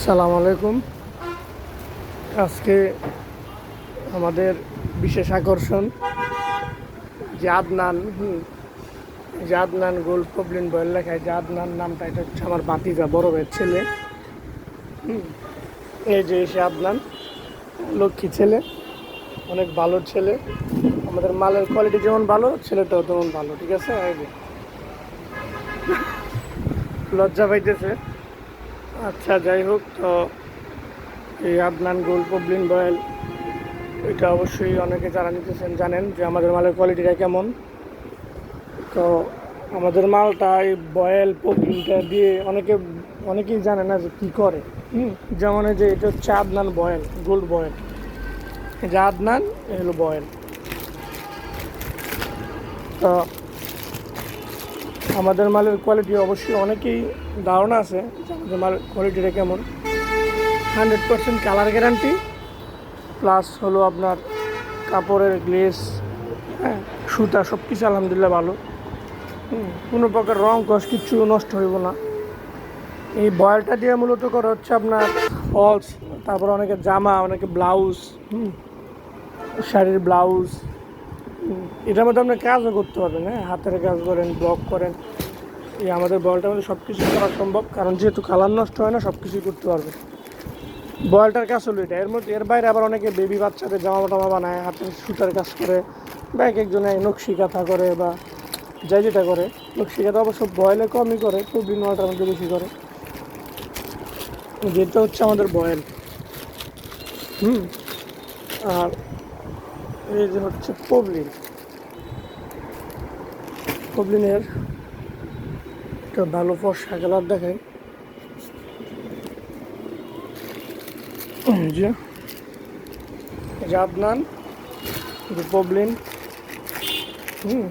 সালাম আলাইকুম। আজকে আমাদের বিশেষ আকর্ষণ যে আদনান যে আদনান গোল্ড প্রবলেম বয়েল লেখায় যে আদনান নামটা, এটা হচ্ছে আমার বাতিজা বড় ভাইয়ের ছেলে। এই যে সে আদনান, লক্ষ্মী ছেলে, অনেক ভালো ছেলে। আমাদের মালের কোয়ালিটি যেমন ভালো, ছেলেটাও তেমন ভালো, ঠিক আছে? লজ্জা পাইতেছে। আচ্ছা যাই হোক, তো এই আদনান গোল্ড পবলিন বয়েল, এটা অবশ্যই অনেকে যারা নিতেছেন জানেন যে আমাদের মালের কোয়ালিটিটা কেমন। তো আমাদের মালটা এই বয়েল পবলিনটা দিয়ে অনেকে, অনেকেই জানে না যে কী করে যেমন যে এটা হচ্ছে আদনান বয়েল, গোল্ড বয়েল। যে আদনান হলো বয়েল। তো আমাদের মালের কোয়ালিটি অবশ্যই অনেকেই ধারণা আছে আমাদের মালের কোয়ালিটিটা কেমন। Hundred percent colour guarantee plus হলো আপনার কাপড়ের গ্লেস হ্যাঁ সুতা সব কিছু আলহামদুলিল্লাহ ভালো। কোনো প্রকার রং কষ কিচ্ছু নষ্ট হইব না। এই বয়েলটা দিয়ে মূলত করা হচ্ছে আপনার ফলস তারপর অনেকে জামা, অনেকে ব্লাউজ শাড়ির ব্লাউজ এটার মধ্যে আপনি কাজও করতে পারবেন হ্যাঁ হাতের কাজ করেন ব্লক করেন, এই আমাদের বলটার মধ্যে সব কিছু করা সম্ভব, কারণ যেহেতু কালার নষ্ট হয় না সব কিছুই করতে পারবে। বয়েলটার কাজ হলো এটা, এর মধ্যে, এর বাইরে আবার অনেকে বেবি বাচ্চাদের জামা টামা বানায়, হাতের সুতার কাজ করে, বা এক একজনে নকশি কাঁথা করে বা যাই যেটা করে, নকশি কাঁথা অবশ্য বয়েলে কমই করে প্রবীণ ওয়াটার মধ্যে বেশি করে। যেটা হচ্ছে আমাদের বয়েল। হুম, আর এই যে হচ্ছে পবলিন। পবলিনের একটা ভালো ফর্সা কালার দেখায় যে পবলিন হুম।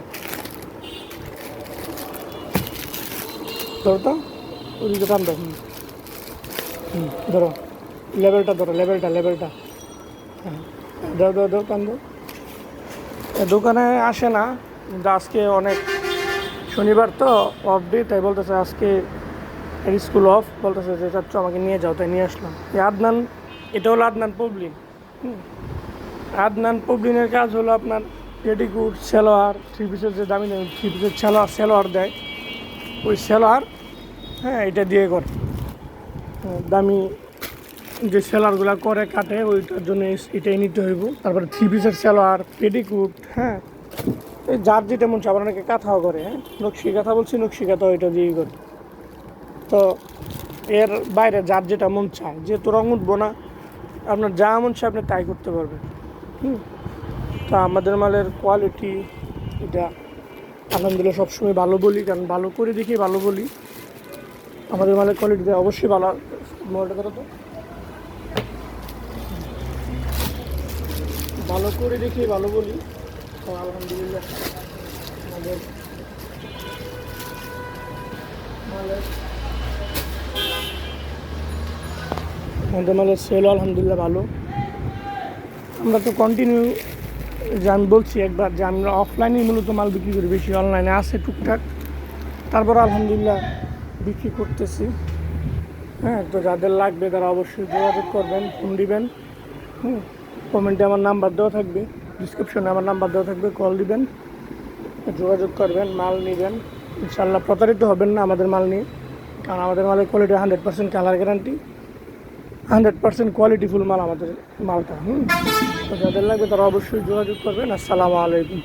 দাও। হুম। ধরো। লেভেলটা ধরো, লেভেলটা লেভেলটা। হ্যাঁ। দোকানে আসে না আজকে অনেক শনিবার তো অফ ডে তাই বলতেছে আজকে স্কুল অফ বলতেছে যে চাচ্ছ আমাকে নিয়ে যাও। তাই নিয়ে আসলাম। আদনান এটা হলো আদনান পবলিন। আদনান পবলিনের কাজ হলো আপনার পেটিকুট সেলোয়ার থ্রি পিসের যে দামি দামি থ্রি পিসের সেলোয়ার সেলোয়ার দেয়। ওই সেলোয়ার হ্যাঁ এটা দিয়ে করে। হ্যাঁ, দামি যে সেলারগুলো করে কাটে ওইটার জন্য এটাই নিতে হইব। তারপরে থ্রি পিসের সেলোয়ার পেটিকুট হ্যাঁ। যার যেটা মন আবার অনেকে কাঁথাও করে হ্যাঁ? নকশি কাঁথা বলছি, নকশি কাঁথা ওইটা দিয়েই করে। তো এর বাইরে যার যেটা মন চায়, যেহেতু রং উঠবো না, আপনার যা মন চায় আপনি তাই করতে পারবেন, হুম? তো আমাদের মালের কোয়ালিটি এটা আলহামদুলিল্লাহ সবসময় ভালো বলি, কারণ ভালো করে দেখি, ভালো বলি। আমাদের মালের কোয়ালিটিতে অবশ্যই ভালো। মোবাইলটা ধরো তো ভালো করে দেখি, ভালো বলি। আমাদের আমাদের মালের সেল আলহামদুলিল্লাহ ভালো। আমরা তো কন্টিনিউ যে আমি বলছি, একবার যে আমরা অফলাইনে মূলত মাল বিক্রি করি, বেশি অনলাইনে আছে টুকটাক। তারপর আলহামদুলিল্লাহ বিক্রি করতেছি। হ্যাঁ তো যাদের লাগবে তারা অবশ্যই যোগাযোগ করবেন ফোন দিবেন। হুম কমেন্টে আমার নাম্বার দেওয়া থাকবে। ডিসক্রিপশনে আমার নাম্বার দেওয়া থাকবে কল দিবেন, যোগাযোগ করবেন, মাল নেবেন। ইনশাল্লাহ প্রতারিত হবেন না আমাদের মাল নিয়ে, কারণ আমাদের মালের quality hundred percent colour guarantee hundred percent কোয়ালিটিফুল মাল আমাদের, মালটা, হুম? তো যাদের লাগবে তারা অবশ্যই যোগাযোগ করবেন। আসসালামু আলাইকুম।